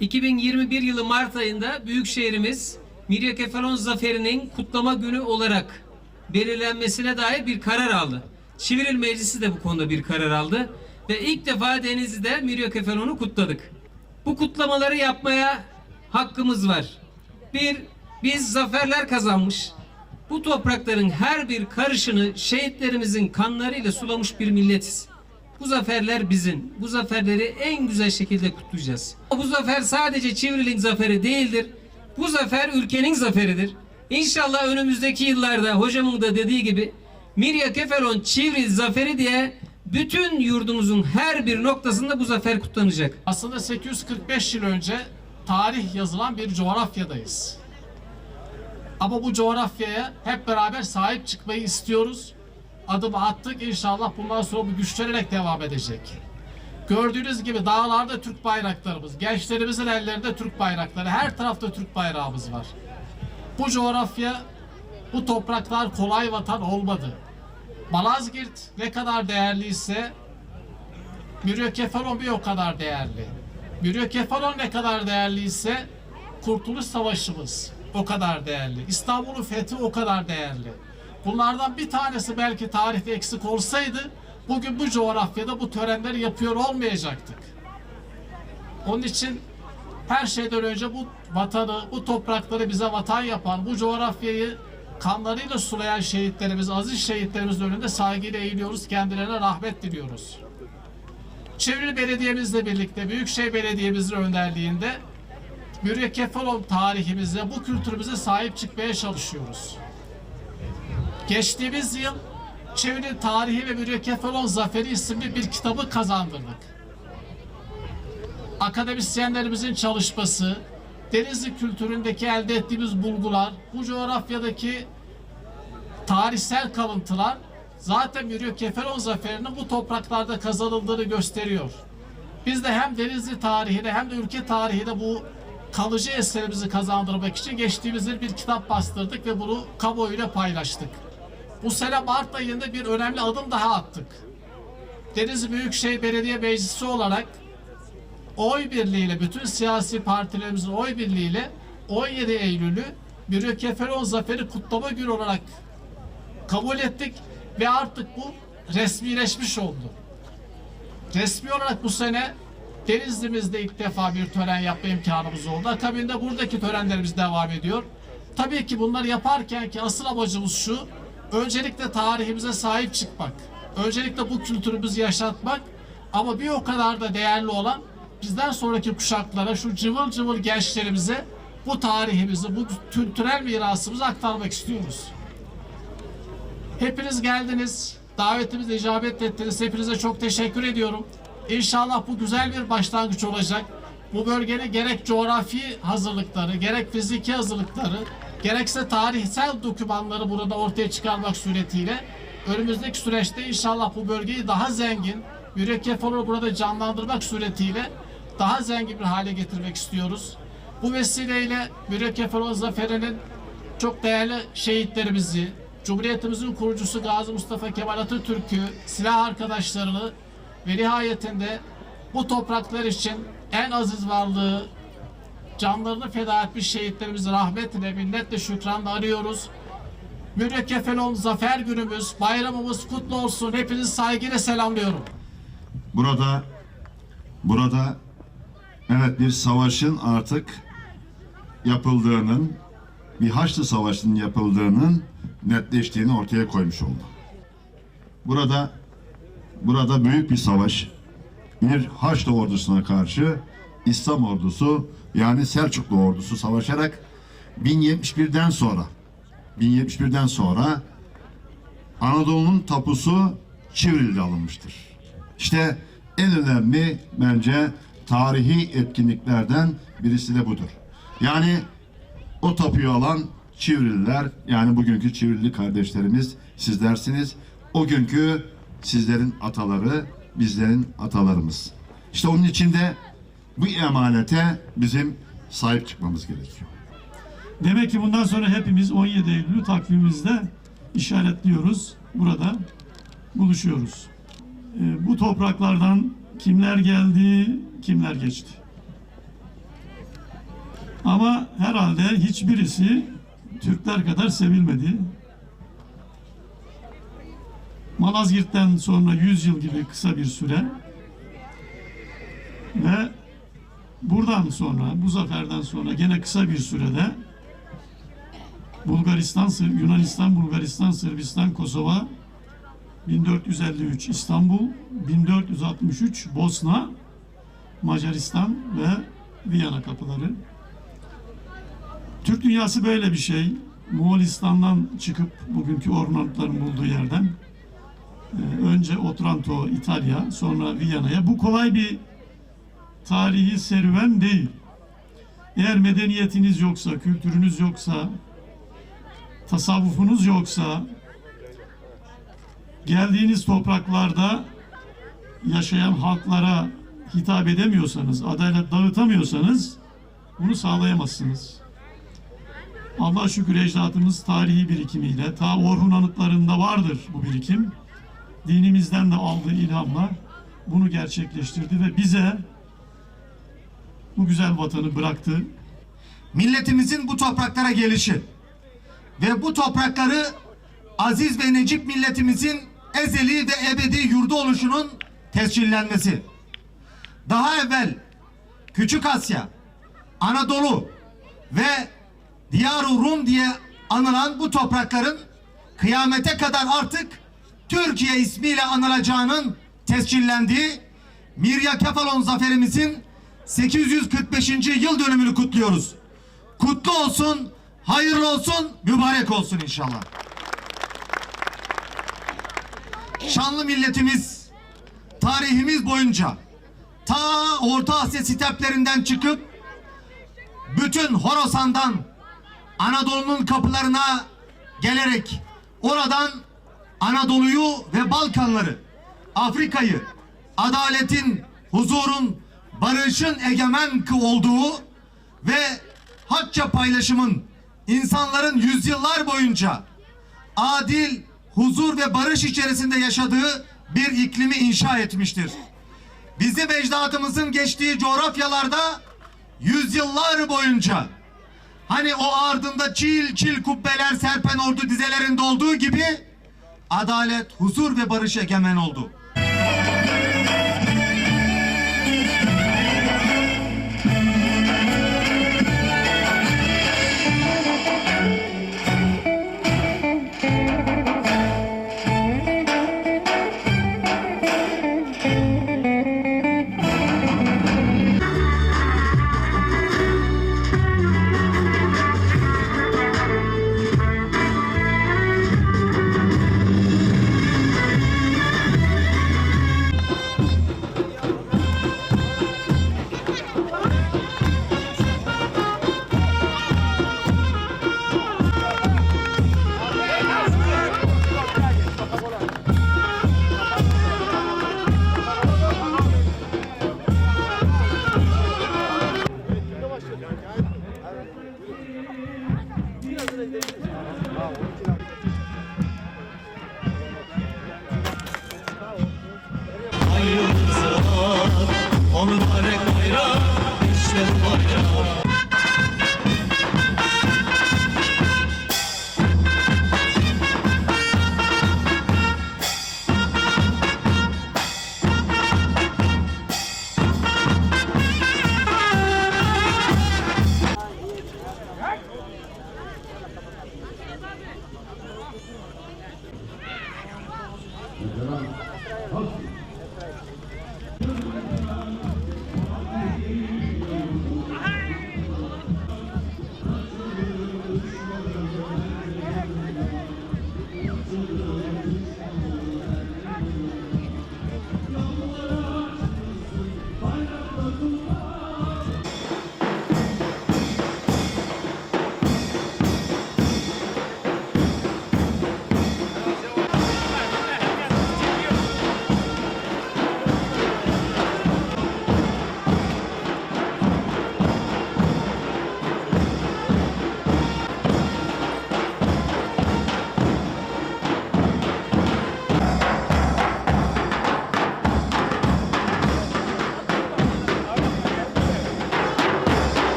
2021 yılı Mart ayında büyükşehrimiz Mirya Kefalon Zaferi'nin kutlama günü olarak belirlenmesine dair bir karar aldı. Çiviril Meclisi de bu konuda bir karar aldı ve ilk defa Denizli'de Mirya Kefalon'u kutladık. Bu kutlamaları yapmaya hakkımız var. Bir, biz zaferler kazanmış, bu toprakların her bir karışını şehitlerimizin kanlarıyla sulamış bir milletiz. Bu zaferler bizim. Bu zaferleri en güzel şekilde kutlayacağız. Bu zafer sadece Çivril'in zaferi değildir. Bu zafer ülkenin zaferidir. İnşallah önümüzdeki yıllarda hocamın da dediği gibi Mirya Kefelon Çivril zaferi diye bütün yurdumuzun her bir noktasında bu zafer kutlanacak. Aslında 845 yıl önce tarih yazılan bir coğrafyadayız. Ama bu coğrafyaya hep beraber sahip çıkmayı istiyoruz. Adımı attık inşallah bundan sonra bu güçlenerek devam edecek. Gördüğünüz gibi dağlarda Türk bayraklarımız, gençlerimizin ellerinde Türk bayrakları, her tarafta Türk bayrağımız var. Bu coğrafya, bu topraklar kolay vatan olmadı. Malazgirt ne kadar değerliyse Miryokefalon bir o kadar değerli. Miryokefalon ne kadar değerliyse Kurtuluş Savaşımız o kadar değerli. İstanbul'un fethi o kadar değerli. Bunlardan bir tanesi belki tarihte eksik olsaydı bugün bu coğrafyada bu törenleri yapıyor olmayacaktık. Onun için her şeyden önce bu vatanı, bu toprakları bize vatan yapan, bu coğrafyayı kanlarıyla sulayan şehitlerimiz, aziz şehitlerimizin önünde saygıyla eğiliyoruz. Kendilerine rahmet diliyoruz. Çevrili Belediye'mizle birlikte Büyükşehir Belediye'mizin önderliğinde mürekkep tarihimize, bu kültürümüze sahip çıkmaya çalışıyoruz. Geçtiğimiz yıl Çevre Tarihi ve Mürekkep Zaferi isimli bir kitabı kazandırdık. Akademisyenlerimizin çalışması, Denizli kültüründeki elde ettiğimiz bulgular, bu coğrafyadaki tarihsel kalıntılar zaten Yürüyor Kefelon Zaferi'nin bu topraklarda kazanıldığını gösteriyor. Biz de hem Denizli tarihine hem de ülke tarihine bu kalıcı eserimizi kazandırmak için geçtiğimiz yıl bir kitap bastırdık ve bunu kamuoyuyla paylaştık. Bu sene Mart ayında bir önemli adım daha attık. Denizli Büyükşehir Belediye Meclisi olarak oy birliğiyle, bütün siyasi partilerimizin oy birliğiyle 17 Eylül'ü Mürekkefalon Zaferi kutlama günü olarak kabul ettik ve artık bu resmileşmiş oldu. Resmi olarak bu sene Denizli'mizde ilk defa bir tören yapma imkanımız oldu. Akabinde buradaki törenlerimiz devam ediyor. Tabii ki bunları yaparken ki asıl amacımız şu, öncelikle tarihimize sahip çıkmak. Öncelikle bu kültürümüzü yaşatmak ama bir o kadar da değerli olan bizden sonraki kuşaklara, şu cıvıl cıvıl gençlerimize bu tarihimizi, bu kültürel mirasımızı aktarmak istiyoruz. Hepiniz geldiniz. Davetimize icabet ettiniz. Hepinize çok teşekkür ediyorum. İnşallah bu güzel bir başlangıç olacak. Bu bölgenin gerek coğrafi hazırlıkları, gerek fiziki hazırlıkları, gerekse tarihsel dokümanları burada ortaya çıkarmak suretiyle önümüzdeki süreçte inşallah bu bölgeyi daha zengin, mürekkep olarak burada canlandırmak suretiyle daha zengin bir hale getirmek istiyoruz. Bu vesileyle mürekkep olan zaferinin çok değerli şehitlerimizi, Cumhuriyetimizin kurucusu Gazi Mustafa Kemal Atatürk'ü, silah arkadaşlarını ve nihayetinde bu topraklar için en aziz varlığı canlarını feda etmiş şehitlerimizi rahmetle, minnetle, şükranla arıyoruz. Mürekkefel zafer günümüz, bayramımız kutlu olsun. Hepinizi saygıyla selamlıyorum. Burada burada evet bir savaşın artık yapıldığının bir Haçlı Savaşı'nın yapıldığının netleştiğini ortaya koymuş oldu. Burada burada büyük bir savaş bir Haçlı ordusuna karşı İslam ordusu yani Selçuklu ordusu savaşarak 1071'den sonra 1071'den sonra Anadolu'nun tapusu Çivril'de alınmıştır. İşte en önemli bence tarihi etkinliklerden birisi de budur. Yani o tapuyu alan Çivrililer yani bugünkü Çivrilli kardeşlerimiz sizlersiniz. O günkü sizlerin ataları bizlerin atalarımız. İşte onun için de bu emanete bizim sahip çıkmamız gerekiyor. Demek ki bundan sonra hepimiz 17 Eylül'ü takvimimizde işaretliyoruz. Burada buluşuyoruz. e, bu topraklardan kimler geldi, kimler geçti. Ama herhalde hiçbirisi Türkler kadar sevilmedi. Malazgirt'ten sonra 100 yıl gibi kısa bir süre ve buradan sonra, bu zaferden sonra gene kısa bir sürede Bulgaristan, Yunanistan, Bulgaristan, Sırbistan, Kosova, 1453 İstanbul, 1463 Bosna, Macaristan ve Viyana kapıları. Türk dünyası böyle bir şey. Moğolistan'dan çıkıp bugünkü Ornanutların bulduğu yerden önce Otranto, İtalya, sonra Viyana'ya. Bu kolay bir tarihi serüven değil. Eğer medeniyetiniz yoksa, kültürünüz yoksa, tasavvufunuz yoksa, geldiğiniz topraklarda yaşayan halklara hitap edemiyorsanız, adalet dağıtamıyorsanız bunu sağlayamazsınız. Allah şükür ecdadımız tarihi birikimiyle, ta Orhun anıtlarında vardır bu birikim. Dinimizden de aldığı ilhamla bunu gerçekleştirdi ve bize bu güzel vatanı bıraktı. milletimizin bu topraklara gelişi ve bu toprakları aziz ve necip milletimizin ezeli ve ebedi yurdu oluşunun tescillenmesi. Daha evvel Küçük Asya, Anadolu ve Diyar-ı Rum diye anılan bu toprakların kıyamete kadar artık Türkiye ismiyle anılacağının tescillendiği Mirya Kefalon zaferimizin 845. yıl dönümünü kutluyoruz. Kutlu olsun, hayırlı olsun, mübarek olsun inşallah. Şanlı milletimiz tarihimiz boyunca ta Orta Asya steplerinden çıkıp bütün Horasan'dan Anadolu'nun kapılarına gelerek oradan Anadolu'yu ve Balkanları, Afrika'yı adaletin, huzurun, barışın egemen olduğu ve hakça paylaşımın insanların yüzyıllar boyunca adil, huzur ve barış içerisinde yaşadığı bir iklimi inşa etmiştir. Bizim ecdadımızın geçtiği coğrafyalarda yüzyıllar boyunca hani o ardında çil çil kubbeler serpen ordu dizelerinde olduğu gibi adalet, huzur ve barış egemen oldu.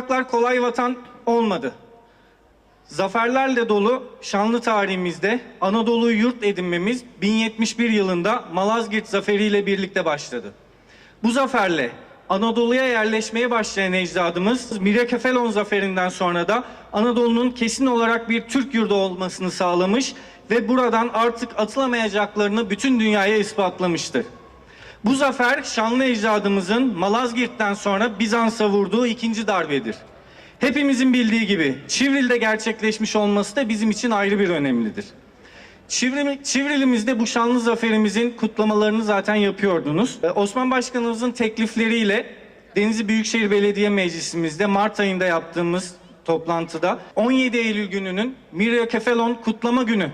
Topraklar kolay vatan olmadı. Zaferlerle dolu şanlı tarihimizde Anadolu'yu yurt edinmemiz 1071 yılında Malazgirt Zaferi ile birlikte başladı. Bu zaferle Anadolu'ya yerleşmeye başlayan ecdadımız Miryakefelon Zaferi'nden sonra da Anadolu'nun kesin olarak bir Türk yurdu olmasını sağlamış ve buradan artık atılamayacaklarını bütün dünyaya ispatlamıştır. Bu zafer şanlı ecdadımızın Malazgirt'ten sonra Bizans'a vurduğu ikinci darbedir. Hepimizin bildiği gibi Çivril'de gerçekleşmiş olması da bizim için ayrı bir önemlidir. Çivril, Çivril'imizde bu şanlı zaferimizin kutlamalarını zaten yapıyordunuz. Osman Başkanımızın teklifleriyle Denizli Büyükşehir Belediye Meclisimizde Mart ayında yaptığımız toplantıda 17 Eylül gününün Mirya Kefelon kutlama günü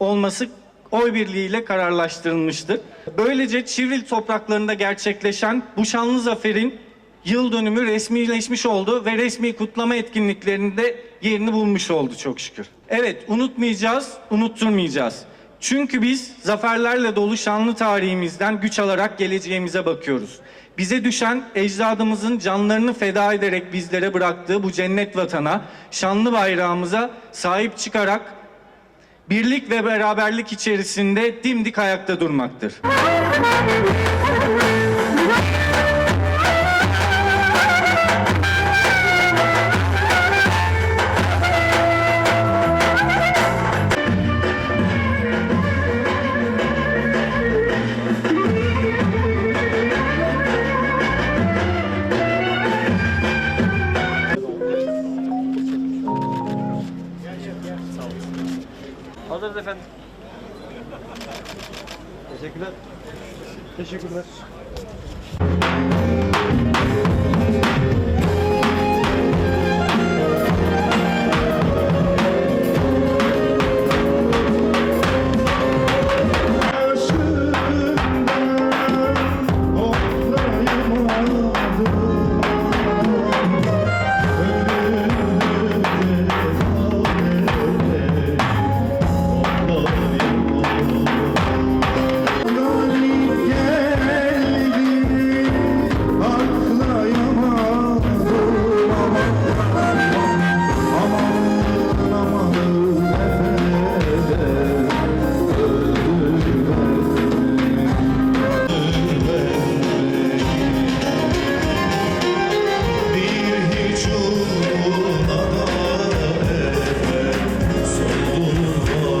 olması oy birliğiyle kararlaştırılmıştır. Böylece Çivril topraklarında gerçekleşen bu şanlı zaferin yıl dönümü resmileşmiş oldu ve resmi kutlama etkinliklerinde yerini bulmuş oldu çok şükür. Evet unutmayacağız, unutturmayacağız. Çünkü biz zaferlerle dolu şanlı tarihimizden güç alarak geleceğimize bakıyoruz. Bize düşen ecdadımızın canlarını feda ederek bizlere bıraktığı bu cennet vatana, şanlı bayrağımıza sahip çıkarak birlik ve beraberlik içerisinde dimdik ayakta durmaktır.